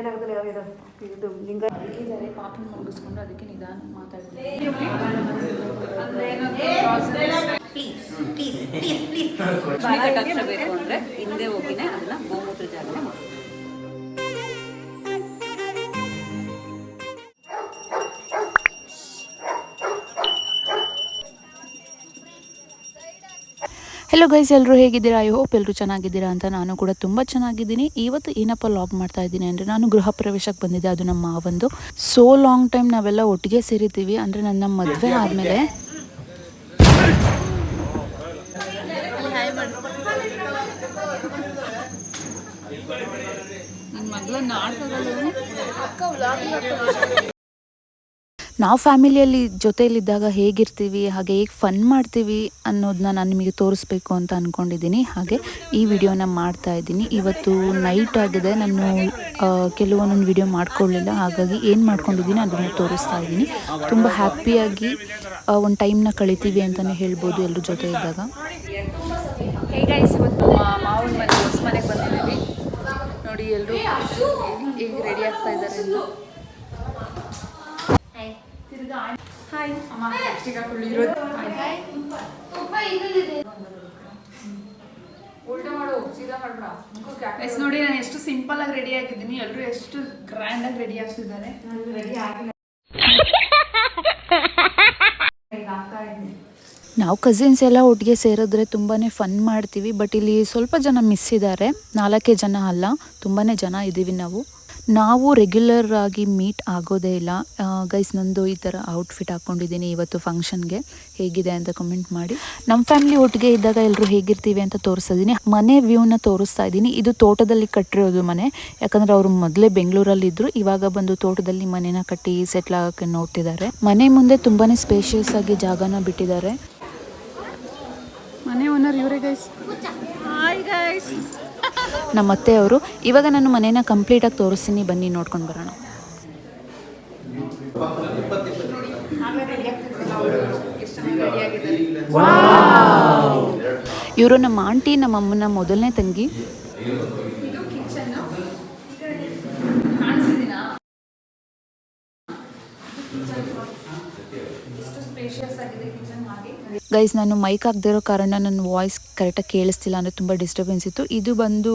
ಏನಾಗುತ್ತೆ ಯಾವ ಇದು ಲಿಂಗ ಇದ್ದಾರೆ ಪಾಪನ ಮುಗಿಸ್ಕೊಂಡು ಅದಕ್ಕೆ ನಿಧಾನ ಅಂದ್ರೆ ಹಿಂದೆ ಹೋಗಿನೇ ಅದನ್ನ ಗೋಮೂತ್ರ ಜಾಗನೇ ಮಾಡಿ ಹೆಲೋ ಗೈಸ್ ಎಲ್ಲರೂ ಹೇಗಿದ್ದೀರಾ? ಐ ಹೋಪ್ ಎಲ್ಲರೂ ಚೆನ್ನಾಗಿದ್ದೀರಾ ಅಂತ ನಾನು ಕೂಡ ತುಂಬ ಚೆನ್ನಾಗಿದ್ದೀನಿ. ಇವತ್ತು ಏನಪ್ಪ ಲಾಗ್ ಮಾಡ್ತಾ ಇದ್ದೀನಿ ಅಂದರೆ ನಾನು ಗೃಹ ಪ್ರವೇಶಕ್ಕೆ ಬಂದಿದ್ದೆ. ಅದು ನಮ್ಮ ಮಾವಂದು. ಸೋ ಲಾಂಗ್ ಟೈಮ್ ನಾವೆಲ್ಲ ಒಟ್ಟಿಗೆ ಸೇರಿತೀವಿ ಅಂದರೆ ನನ್ನ ಮದುವೆ ಆದಮೇಲೆ. ನಾವು ಫ್ಯಾಮಿಲಿಯಲ್ಲಿ ಜೊತೆಯಲ್ಲಿದ್ದಾಗ ಹೇಗಿರ್ತೀವಿ, ಹಾಗೆ ಹೇಗೆ ಫನ್ ಮಾಡ್ತೀವಿ ಅನ್ನೋದನ್ನ ನಾನು ನಿಮಗೆ ತೋರಿಸ್ಬೇಕು ಅಂತ ಅಂದ್ಕೊಂಡಿದ್ದೀನಿ ಹಾಗೆ ಈ ವಿಡಿಯೋನ ಮಾಡ್ತಾ ಇದ್ದೀನಿ. ಇವತ್ತು ನೈಟ್ ಆಗಿದೆ. ನಾನು ಕೆಲವೊಂದೊಂದು ವಿಡಿಯೋ ಮಾಡ್ಕೊಳ್ಳಿಲ್ಲ. ಹಾಗಾಗಿ ಏನು ಮಾಡ್ಕೊಂಡಿದ್ದೀನಿ ಅದನ್ನು ತೋರಿಸ್ತಾ ಇದ್ದೀನಿ. ತುಂಬ ಹ್ಯಾಪಿಯಾಗಿ ಒಂದು ಟೈಮ್ನ ಕಳಿತೀವಿ ಅಂತಲೇ ಹೇಳ್ಬೋದು ಎಲ್ಲರ ಜೊತೆ ಇದ್ದಾಗ. ಮನೆ ಮನೆಗೆ ಬಂದಿದ್ದೀವಿ. ನೋಡಿ ಎಲ್ಲರೂ ಈಗ ರೆಡಿ ಆಗ್ತಾ ಇದ್ದಾರೆ ಹಾಯ್ ಅಮ್ಮ ಲಿಪ್ಸ್ಟಿಕ್ ಹಾಕೊಳ್ಳಿ ಇರೋದು ಉಲ್ಟಾ ಮಾಡು ಸೀದಾ ಮಾಡ್ಬೇಡ. ಎಸ್ ನೋಡಿ ನಾನು ಎಷ್ಟು ಸಿಂಪಲ್ ಆಗಿ ರೆಡಿ ಆಗಿದ್ದೀನಿ. ಎಲ್ಲರೂ ಎಷ್ಟು ಗ್ರ್ಯಾಂಡ್ ಆಗಿ ರೆಡಿ ಆಗ್ತಿದ್ದಾರೆ. ರೆಡಿ ಆಗಿಲ್ಲ. ನಾವು ಕಸಿನ್ಸ್ ಎಲ್ಲ ಒಟ್ಟಿಗೆ ಸೇರಿದ್ರೆ ತುಂಬಾ ಫನ್ ಮಾಡ್ತೀವಿ ಬಟ್ ಇಲ್ಲಿ ಸ್ವಲ್ಪ ಜನ ಮಿಸ್ ಇದ್ದಾರೆ. ನಾಲ್ಕೇ ಜನ ಅಲ್ಲ ತುಂಬಾ ಜನ ಇದ್ದೀವಿ ನಾವು. ನಾವು ರೆಗ್ಯುಲರ್ ಆಗಿ ಮೀಟ್ ಆಗೋದೇ ಇಲ್ಲ. ಗೈಸ್ ನಂದು ಈ ಥರ ಔಟ್ಫಿಟ್ ಹಾಕ್ಕೊಂಡಿದ್ದೀನಿ ಇವತ್ತು ಫಂಕ್ಷನ್ಗೆ ಹೇಗಿದೆ ಅಂತ ಕಮೆಂಟ್ ಮಾಡಿ. ನಮ್ಮ ಫ್ಯಾಮಿಲಿ ಒಟ್ಟಿಗೆ ಇದ್ದಾಗ ಎಲ್ಲರೂ ಹೇಗಿರ್ತೀವಿ ಅಂತ ತೋರಿಸ್ತಾ ಇದ್ದೀನಿ. ಮನೆ ವ್ಯೂನ ತೋರಿಸ್ತಾ ಇದ್ದೀನಿ. ಇದು ತೋಟದಲ್ಲಿ ಕಟ್ಟಿರೋದು ಮನೆ. ಯಾಕಂದ್ರೆ ಅವರು ಮೊದಲೇ ಬೆಂಗಳೂರಲ್ಲಿ ಇದ್ದರು ಇವಾಗ ಬಂದು ತೋಟದಲ್ಲಿ ಮನೆನ ಕಟ್ಟಿ ಸೆಟ್ಲ್ ಆಗೋಕ್ಕೆ ನೋಡ್ತಿದ್ದಾರೆ. ಮನೆ ಮುಂದೆ ತುಂಬಾನೇ ಸ್ಪೇಷಿಯಸ್ ಆಗಿ ಜಾಗನ ಬಿಟ್ಟಿದ್ದಾರೆ. ಮನೆ ಓನರ್ ಇವರೇ ಗೈಸ್ ಹಾಯ್ ಗೈಸ್ ನಮ್ಮ ಅತ್ತೆ ಅವರು. ಇವಾಗ ನಾನು ಮನೇನ ಕಂಪ್ಲೀಟಾಗಿ ತೋರಿಸ್ತೀನಿ. ಬನ್ನಿ ನೋಡ್ಕೊಂಡು ಬರೋಣ. ಇವರು ನಮ್ಮ ಆಂಟಿ ನಮ್ಮ ಅಮ್ಮನ ಮೊದಲನೇ ತಂಗಿ ಇದು ಕಿಚನ್ ಕಾಣಿಸಿದಿನಾ ಎಷ್ಟು ಸ್ಪೇಷಿಯಸ್ ಆಗಿದೆ ಕಿಚನ್ ಹಾಗೆ ಗೈಸ್ ನಾನು ಮೈಕ್ ಆಗದಿರೋ ಕಾರಣ ನನ್ನ ವಾಯ್ಸ್ ಕರೆಕ್ಟಾಗಿ ಕೇಳಿಸ್ತಿಲ್ಲ ಅಂದರೆ ತುಂಬ ಡಿಸ್ಟರ್ಬೆನ್ಸ್ ಇತ್ತು. ಇದು ಬಂದು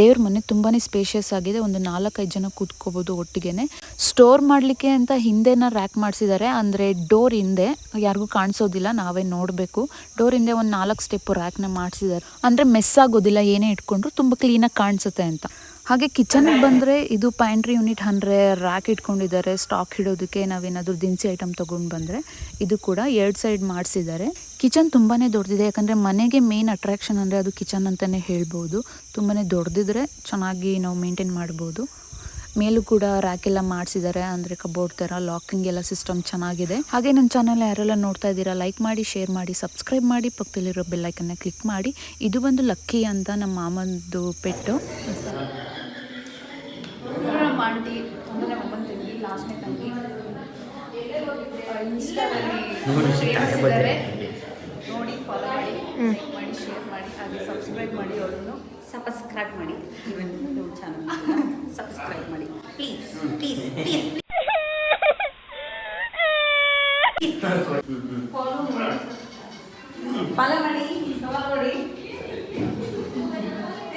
ದೇವ್ರ ಮನೆ ತುಂಬಾ ಸ್ಪೇಷಿಯಸ್ ಆಗಿದೆ. ಒಂದು ನಾಲ್ಕೈದು ಜನ ಕೂತ್ಕೋಬೋದು ಒಟ್ಟಿಗೆನೆ. ಸ್ಟೋರ್ ಮಾಡಲಿಕ್ಕೆ ಅಂತ ಹಿಂದೆನ ರ್ಯಾಕ್ ಮಾಡಿಸಿದ್ದಾರೆ ಅಂದರೆ ಡೋರ್ ಹಿಂದೆ ಯಾರಿಗೂ ಕಾಣಿಸೋದಿಲ್ಲ. ನಾವೇ ನೋಡಬೇಕು. ಡೋರ್ ಹಿಂದೆ ಒಂದು ನಾಲ್ಕು ಸ್ಟೆಪ್ ರ್ಯಾಕ್ನ ಮಾಡಿಸಿದ್ದಾರೆ ಅಂದರೆ ಮೆಸ್ ಆಗೋದಿಲ್ಲ. ಏನೇ ಇಟ್ಕೊಂಡ್ರು ತುಂಬ ಕ್ಲೀನಾಗಿ ಕಾಣಿಸುತ್ತೆ ಅಂತ. ಹಾಗೆ ಕಿಚನ್ಗೆ ಬಂದರೆ ಇದು ಪ್ಯಾಂಟ್ರಿ ಯೂನಿಟ್ ಅಂದರೆ ರ್ಯಾಕ್ ಇಟ್ಕೊಂಡಿದ್ದಾರೆ ಸ್ಟಾಕ್ ಇಡೋದಕ್ಕೆ ನಾವೇನಾದರೂ ದಿನಸಿ ಐಟಮ್ ತೊಗೊಂಡು ಬಂದರೆ ಇದು ಕೂಡ ಎರಡು ಸೈಡ್ ಮಾಡಿಸಿದ್ದಾರೆ. ಕಿಚನ್ ತುಂಬಾ ದೊಡ್ಡದಿದೆ, ಯಾಕಂದರೆ ಮನೆಗೆ ಮೇನ್ ಅಟ್ರಾಕ್ಷನ್ ಅಂದರೆ ಅದು ಕಿಚನ್ ಅಂತಲೇ ಹೇಳ್ಬೋದು. ತುಂಬಾ ದೊಡ್ಡದಿದ್ರೆ ಚೆನ್ನಾಗಿ ನಾವು ಮೇಂಟೈನ್ ಮಾಡ್ಬೋದು. ಮೇಲೂ ಕೂಡ ರ್ಯಾಕ್ ಎಲ್ಲ ಮಾಡಿಸಿದ್ದಾರೆ ಅಂದರೆ ಕಬೋರ್ಡ್ ಥರ ಲಾಕಿಂಗ್ ಎಲ್ಲ ಸಿಸ್ಟಮ್ ಚೆನ್ನಾಗಿದೆ. ಹಾಗೆ ನನ್ನ ಚಾನಲ್ ಯಾರೆಲ್ಲ ನೋಡ್ತಾ ಇದ್ದೀರಾ ಲೈಕ್ ಮಾಡಿ ಶೇರ್ ಮಾಡಿ ಸಬ್ಸ್ಕ್ರೈಬ್ ಮಾಡಿ ಪಕ್ಕದಲ್ಲಿರೋ ಬೆಲ್ಲೈಕನ್ನ ಕ್ಲಿಕ್ ಮಾಡಿ. ಇದು ಬಂದು ಲಕ್ಕಿ ಅಂತ ನಮ್ಮ ಮಾಮಂದು ಪೆಟ್ಟು. ನೋಡಿ ಫಾಲೋ ಮಾಡಿ ಲೈಕ್ ಮಾಡಿ ಶೇರ್ ಮಾಡಿ ಹಾಗೆ ಸಬ್ಸ್ಕ್ರೈಬ್ ಮಾಡಿ ಅವಳನ್ನು ಸಬ್ಸ್ಕ್ರೈಬ್ ಮಾಡಿ. ಚಾನಲ್ ಸಬ್ಸ್ಕ್ರೈಬ್ ಮಾಡಿ. ಪ್ಲೀಸ್ ಪ್ಲೀಸ್ ಪ್ಲೀಸ್ ಫಾಲೋ ಮಾಡಿ. ಫಾಲೋ ಮಾಡಿ.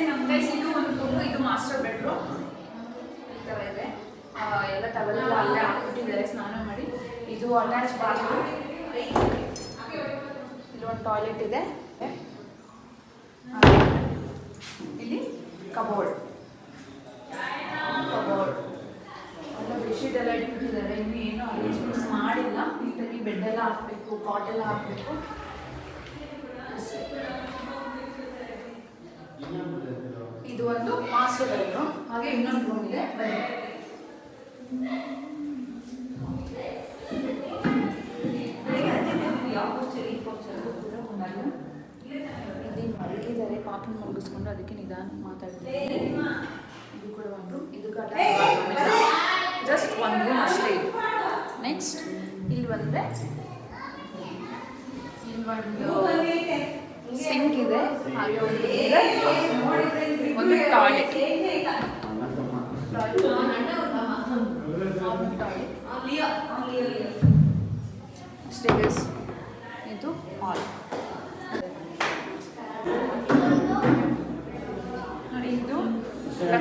ನಮ್ಮ ಇದು ಒಂದು ರೂಮು ಇದು ಮಾಸ್ಟರ್ ಬೆಡ್ರೂಮ್ ಈ ಥರ ಇದೆ. ಆ, ಎಲ್ಲ ಟವೆಲ್ಲ ಎಲ್ಲ ಅಲ್ಲೇ ಹಾಕ್ಬಿಟ್ಟಿದ್ದಾರೆ. ಸ್ನಾನ ಮಾಡಿ. ಇದು ಅಟ್ಯಾಚ್ ಬಾತ್ರೂಮ್ ಇಲ್ಲಿ ಒಂದು ಟಾಯ್ಲೆಟ್ ಇದೆ ಹಾಗೆ ಇಲ್ಲಿ ಕಬೋರ್ಡ್. ಕಬೋರ್ಡ್. ಎಲ್ಲ ಬೆಡ್ಶೀಟ್ ಎಲ್ಲ ಇಟ್ಬಿಟ್ಟಿದ್ದಾರೆ. ಇನ್ನು ಏನು ಅರೇಂಜ್ಮೆಂಟ್ಸ್ ಮಾಡಿಲ್ಲ. ನೀಟಾಗಿ ಬೆಡ್ ಎಲ್ಲ ಹಾಕಬೇಕು ಕಾಟ್ ಎಲ್ಲ ಹಾಕಬೇಕು. ಇದು ಒಂದು ಮಾಸ್ಟರ್ ಬೆಡ್ರೂಮ್ ಹಾಗೆ ಇನ್ನೊಂದು ರೂಮ್ ಇದೆ. ಬನ್ನಿ. ಇಲ್ಲಿ ಮಲಗಿದ್ದಾರೆ ಪಾಪನ ಮಲಗಿಸ್ಕೊಂಡು ಅದಕ್ಕೆ ನಿಧಾನ ಮಾತಾಡ್ತಾರೆ ಇದು ಕೂಡ ಒಂದು ಇದು ಜಸ್ಟ್ ಒಂದು ರೂಮ್ ಅಷ್ಟೇ ನೆಕ್ಸ್ಟ್ ಇಲ್ಲಿ ಬಂದರೆ ಇಲ್ಲಿ ಒಂದು ಸಿಂಕ್ ಇದೆ ಹಾಗೆ ಒಂದು ಟಾಯ್ಲೆಟ್ ಇದು ಹಾಲ್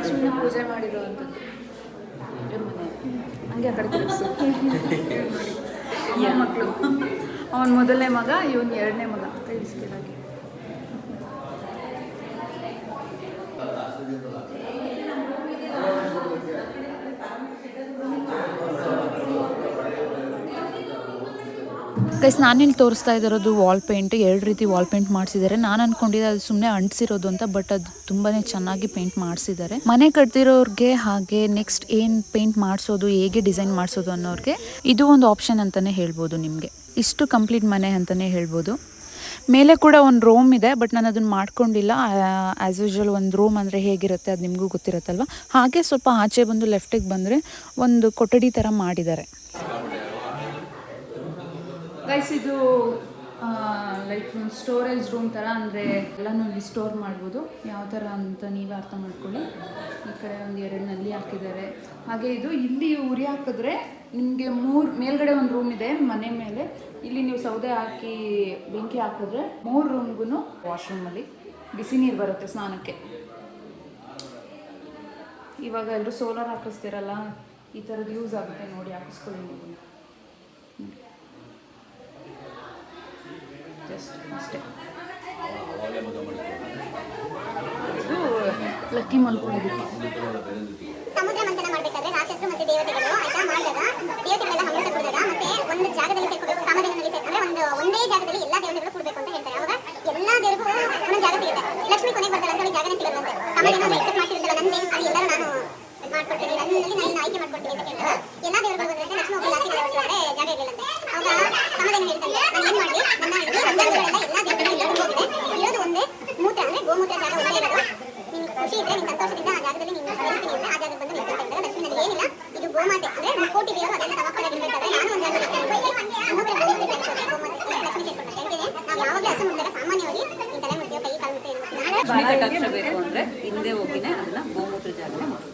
ಲಕ್ಷ್ಮಿನ ಪೂಜೆ ಮಾಡಿರುವಂಥದ್ದು. ಹಂಗೆ ಕಡೆ ತಿರುಗಿಸು. ಮಕ್ಕಳು ಅವನ ಮೊದಲನೇ ಮಗ ಇವನ್ ಎರಡನೇ ಮಗ. ತಿಳಿಸ್ತಿದ್ದಾಗೆ ಗೈಸ್ ನಾನಿಲ್ಲಿ ತೋರಿಸ್ತಾ ಇದ್ದಿರೋದು ವಾಲ್ ಪೇಂಟ್ ಎರಡು ರೀತಿ ವಾಲ್ ಪೇಂಟ್ ಮಾಡಿಸಿದ್ದಾರೆ. ನಾನು ಅನ್ಕೊಂಡಿದ್ದೆ ಅದು ಸುಮ್ಮನೆ ಅಂಟಿಸಿರೋದು ಅಂತ ಬಟ್ ಅದು ತುಂಬಾ ಚೆನ್ನಾಗಿ ಪೇಂಟ್ ಮಾಡಿಸಿದ್ದಾರೆ. ಮನೆ ಕಟ್ತಿರೋರಿಗೆ ಹಾಗೆ ನೆಕ್ಸ್ಟ್ ಏನು ಪೇಂಟ್ ಮಾಡಿಸೋದು, ಹೇಗೆ ಡಿಸೈನ್ ಮಾಡಿಸೋದು ಅನ್ನೋರಿಗೆ ಇದು ಒಂದು ಆಪ್ಷನ್ ಅಂತಲೇ ಹೇಳ್ಬೋದು ನಿಮಗೆ. ಇಷ್ಟು ಕಂಪ್ಲೀಟ್ ಮನೆ ಅಂತಾನೆ ಹೇಳ್ಬೋದು. ಮೇಲೆ ಕೂಡ ಒಂದು ರೂಮ್ ಇದೆ ಬಟ್ ನಾನು ಅದನ್ನು ಮಾಡ್ಕೊಂಡಿಲ್ಲ. ಆ್ಯಸ್ ಯೂಶ್ವಲ್ ಒಂದು ರೂಮ್ ಅಂದರೆ ಹೇಗಿರುತ್ತೆ ಅದು ನಿಮಗೂ ಗೊತ್ತಿರುತ್ತಲ್ವ? ಹಾಗೆ ಸ್ವಲ್ಪ ಆಚೆ ಬಂದು ಲೆಫ್ಟಿಗೆ ಬಂದರೆ ಒಂದು ಕೊಠಡಿ ಥರ ಮಾಡಿದ್ದಾರೆ. ಗೈಸ್ ಇದು ಲೈಕ್ ಸ್ಟೋರೇಜ್ ರೂಮ್ ಥರ ಅಂದರೆ ಎಲ್ಲನೂ ಇಲ್ಲಿ ಸ್ಟೋರ್ ಮಾಡ್ಬೋದು. ಯಾವ ಥರ ಅಂತ ನೀವೇ ಅರ್ಥ ಮಾಡ್ಕೊಳ್ಳಿ. ಈ ಕಡೆ ಒಂದು ಎರಡು ನಲ್ಲಿ ಹಾಕಿದ್ದಾರೆ. ಹಾಗೆ ಇದು ಇಲ್ಲಿ ಉರಿ ಹಾಕಿದ್ರೆ ನಿಮಗೆ ಮೂರು, ಮೇಲ್ಗಡೆ ಒಂದು ರೂಮ್ ಇದೆ, ಮನೆ ಮೇಲೆ. ಇಲ್ಲಿ ನೀವು ಸೌದೆ ಹಾಕಿ ಬೆಂಕಿ ಹಾಕಿದ್ರೆ ಮೂರು ರೂಮ್ಗೂ ವಾಶ್ರೂಮಲ್ಲಿ ಬಿಸಿ ನೀರು ಬರುತ್ತೆ ಸ್ನಾನಕ್ಕೆ. ಇವಾಗ ಎಲ್ಲರೂ ಸೋಲಾರ್ ಹಾಕಿಸ್ತೀರಲ್ಲ, ಈ ಥರದ್ದು ಯೂಸ್ ಆಗುತ್ತೆ ನೋಡಿ, ಹಾಕಿಸ್ಕೊಳ್ಳಿ ನೀವು. ಜಸ್ಟ್ ಅಷ್ಟೇ. ಇದು ಲಕ್ಕಿ ಮಲ್ಕೊಳ್ಳೋದಕ್ಕೆ ಸಮುದ್ರ ಮಂಥನ ಮಾಡ್ಬೇಕಾದ್ರೆ ರಾಕ್ಷಸರು ಮತ್ತೆ ದೇವತೆಗಳು ಆಯ್ತಾ? ಮಾಡಿದಾಗ ದೇವತೆಗಳೆಲ್ಲ ಕುಡಿದಾಗ ಮತ್ತೆ ಒಂದು ಜಾಗದಲ್ಲಿ ಸೇರ್ಕೋಬೇಕು ಕಾಮಧೇನಲ್ಲಿ ಸೇರ್ ಅಂದ್ರೆ ಒಂದು ಒಂದೇ ಜಾಗದಲ್ಲಿ ಎಲ್ಲಾ ದೇವತೆಗಳು ಕೂಡಬೇಕು ಅಂತ ಹೇಳ್ತಾರೆ. ಅವಾಗ ಎಲ್ಲಾ ದೇವರಿಗೂ ಒಂದೊಂದು ಜಾಗ ಸಿಗುತ್ತೆ. ಲಕ್ಷ್ಮಿ ಕೊನೆಗೆ ಬರ್ತಾರೆ ಅಂತ ಜಾಗನೇ ಕಾಮಧೇನ ಎಕ್ಸೆಪ್ಟ್ ಅದು ಎಲ್ಲರೂ ನಾನು ಮಾಡ್ಕೊಡ್ತೀನಿ ನನ್ನಲ್ಲಿ ನಾನು ಆಯ್ಕೆ ಮಾಡ್ಕೊಡ್ತೀನಿ ಅಂತ ಎಲ್ಲ ಬಂದ್ರೆ ಲಕ್ಷ್ಮಿ ಒಬ್ಬ ಜಾಸ್ತಿ ಹೇಳಿದ್ರೆ ಜಾಗ ಇರಲಿಲ್ಲಂತೆ ಅವಾಗ ಕಾಮಧೇನ ಹೇಳ್ತಾನೆ ನಾನು ಏನ್ ಮಾಡಿ ನನ್ನ ಇಡೀ ಪಂಚಾಂಗಗಳೆಲ್ಲ ಎಲ್ಲಾ ದೇವತೆಗಳು ಹೋಗಿದೆ ಇರೋದು ಒಂದೇ ಮೂತ್ರ ಅಂದ್ರೆ ಗೋಮೂತ್ರ ಜಾಗ ಒಂದೇ ಇರೋದು ನಿಮ್ಗೆ ಖುಷಿ ಇದ್ರೆ ನಿನ್ ಸಂತೋಷದಿಂದ ಆ ಜಾಗದಲ್ಲಿ ನೀನು ಕಳಿಸ್ತೀನಿ ಅಂದ್ರೆ ಆ ಜಾಗಕ್ಕೆ ಬಂದು ನಿಲ್ಸು ಅಂತ ಹೇಳಿದ್ರೆ ಲಕ್ಷ್ಮಿ ನನಗೆ ಏನಿಲ್ಲ ಇದು ಗೋಮಾತೆ ಅಂದ್ರೆ ಮುಕ್ಕೋಟಿ ದೇವರು ಅದೆಲ್ಲ ಸಮರ್ಪಣೆ ಹೇಳ್ತಾರೆ ನಾನು ಒಂದು ಜಾಗದಲ್ಲಿ ಇರ್ತೇನೆ ಮೂತ್ರ ಬಂದಿದ್ದು ಕಳಿಸೋದು ಗೋಮಾತೆ ಲಕ್ಷ್ಮಿ ಸೇರ್ಕೊಳ್ತಾರೆ ಯಾಕೆಂದ್ರೆ ನಾವು ಯಾವಾಗಲೂ ಹಸು ಮುಟ್ಟಿದಾಗ ಸಾಮಾನ್ಯವಾಗಿ ಈ ತಲೆ ಮುಟ್ಟಿಯೋ ಕೈ ಕಾಲು ಮುಟ್ಟಿಯೋ ಲಕ್ಷ್ಮಿ ಕಟಾಕ್ಷ ಬೇಕು ಅಂದ್ರೆ ಹಿಂದೆ ಹೋಗಿನೇ ಅದನ್ನ ಗೋಮೂತ್ರ ಜಾಗನೇ ಮಾಡೋದು